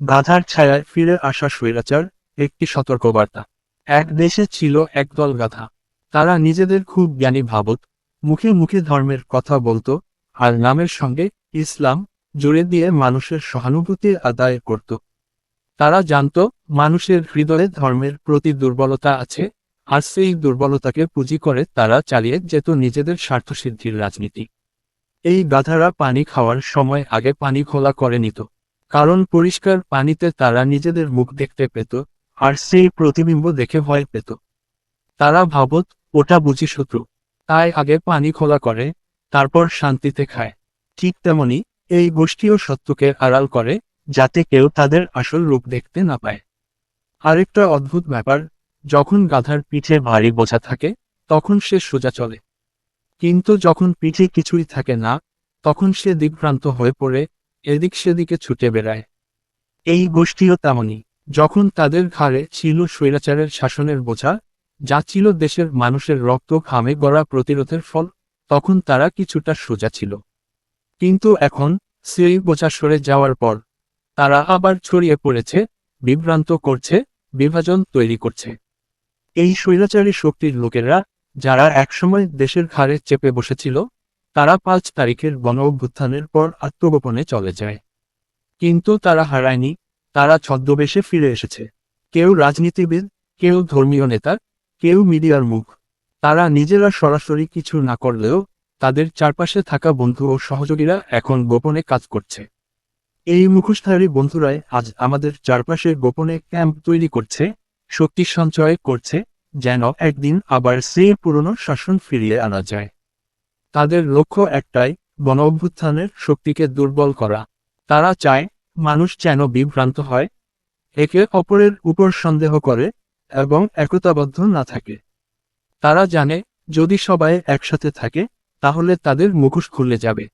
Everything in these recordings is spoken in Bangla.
গাধার ছায়ায় ফিরে আসা স্বৈরাচার, একটি সতর্কবার্তা। এক দেশে ছিল একদল গাধা। তারা নিজেদের খুব জ্ঞানী ভাবত, মুখে মুখে ধর্মের কথা বলতো, আর নামের সঙ্গে ইসলাম জুড়ে দিয়ে মানুষের সহানুভূতি আদায় করত। তারা জানত, মানুষের হৃদয়ে ধর্মের প্রতি দুর্বলতা আছে, আর সেই দুর্বলতাকে পুঁজি করে তারা চালিয়ে যেত নিজেদের স্বার্থসিদ্ধির রাজনীতি। এই গাধারা পানি খাওয়ার সময় আগে পানি খোলা করে নিত। কারণ পরিষ্কার পানিতে তারা নিজেদের মুখ দেখতে পেত, আর সেই প্রতিবিম্ব দেখে ভয় পেত। তারা ভাবত, ওটা বুঝি শত্রু। তাই আগে পানি খোলা করে, তারপর শান্তিতে খায়। ঠিক তেমনি, এই গোষ্ঠীও সত্যকে আড়াল করে, যাতে কেউ তাদের আসল রূপ দেখতে না পায়। আরেকটা অদ্ভুত ব্যাপার, যখন গাধার পিঠে ভারী বোঝা থাকে, তখন সে সোজা চলে। কিন্তু যখন পিঠে কিছুই থাকে না, তখন সে দিকভ্রান্ত হয়ে পড়ে এদিক সেদিকে ছুটে বেড়ায়। এই গোষ্ঠীও তেমনই। যখন তাদের ঘাড়ে ছিল স্বৈরাচারের শাসনের বোঝা, যা ছিল দেশের মানুষের রক্ত ঘামে গড়া প্রতিরোধের ফল, তখন তারা কিছুটা সোজা ছিল। কিন্তু এখন সেই বোঝা সরে যাওয়ার পর, তারা আবার ছড়িয়ে পড়েছে, বিভ্রান্ত করছে, বিভাজন তৈরি করছে। এই স্বৈরাচারী শক্তির লোকেরা, যারা একসময় দেশের ঘাড়ে চেপে বসেছিল তারা পাঁচ তারিখের গণ অভ্যুত্থানের পর আত্মগোপনে চলে যায়। কিন্তু তারা হারায়নি, তারা ছদ্মবেশে ফিরে এসেছে। কেউ রাজনীতিবিদ, কেউ ধর্মীয় নেতা, কেউ মিডিয়ার মুখ। তারা নিজেরা সরাসরি কিছু না করলেও তাদের চারপাশে থাকা বন্ধু ও সহযোগীরা এখন গোপনে কাজ করছে। এই মুখোশধারী বন্ধুরাই আজ আমাদের চারপাশে গোপনে ক্যাম্প তৈরি করছে, শক্তি সঞ্চয় করছে, যেন একদিন আবার সেই পুরনো শাসন ফিরিয়ে আনা যায়। তাদের লক্ষ্য একটাই গণ অভ্যুত্থানের শক্তিকে দুর্বল করা। তারা চায়, মানুষ যেন বিভ্রান্ত হয়, একে অপরের উপর সন্দেহ করে, এবং একতাবদ্ধ না থাকে। তারা জানে, যদি সবাই একসাথে থাকে, তাহলে তাদের মুখোশ খুলে যাবে।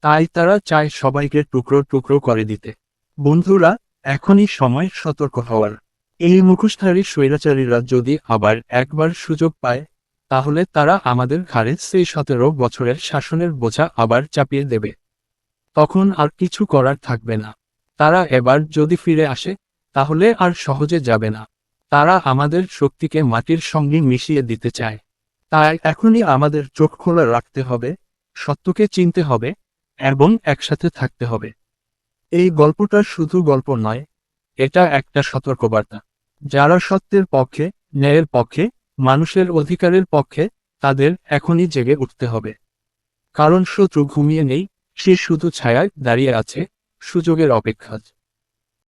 তাই তারা চায় সবাইকে টুকরো টুকরো করে দিতে। বন্ধুরা, এখনই সময় সতর্ক হওয়ার। এই মুখোশধারী স্বৈরাচারীরা যদি আবার একবার সুযোগ পায় তাহলে তারা আমাদের ঘাড়ে সেই সতেরো বছরের শাসনের বোঝা আবার চাপিয়ে দেবে। তখন আর কিছু করার থাকবে না। তারা এবার যদি ফিরে আসে, তাহলে আর সহজে যাবে না। তারা আমাদের শক্তিকে মাটির সঙ্গে মিশিয়ে দিতে চায়। তাই এখনই আমাদের চোখ খোলা রাখতে হবে, সত্যকে চিনতে হবে, এবং একসাথে থাকতে হবে। এই গল্পটা শুধু গল্প নয়, এটা একটা সতর্কবার্তা। যারা সত্যের পক্ষে, ন্যায়ের পক্ষে মানুষের অধিকারের পক্ষে তাদের এখনই জেগে উঠতে হবে। কারণ শত্রু ঘুমিয়ে নেই, সে শুধু ছায়ায় দাঁড়িয়ে আছে, সুযোগের অপেক্ষা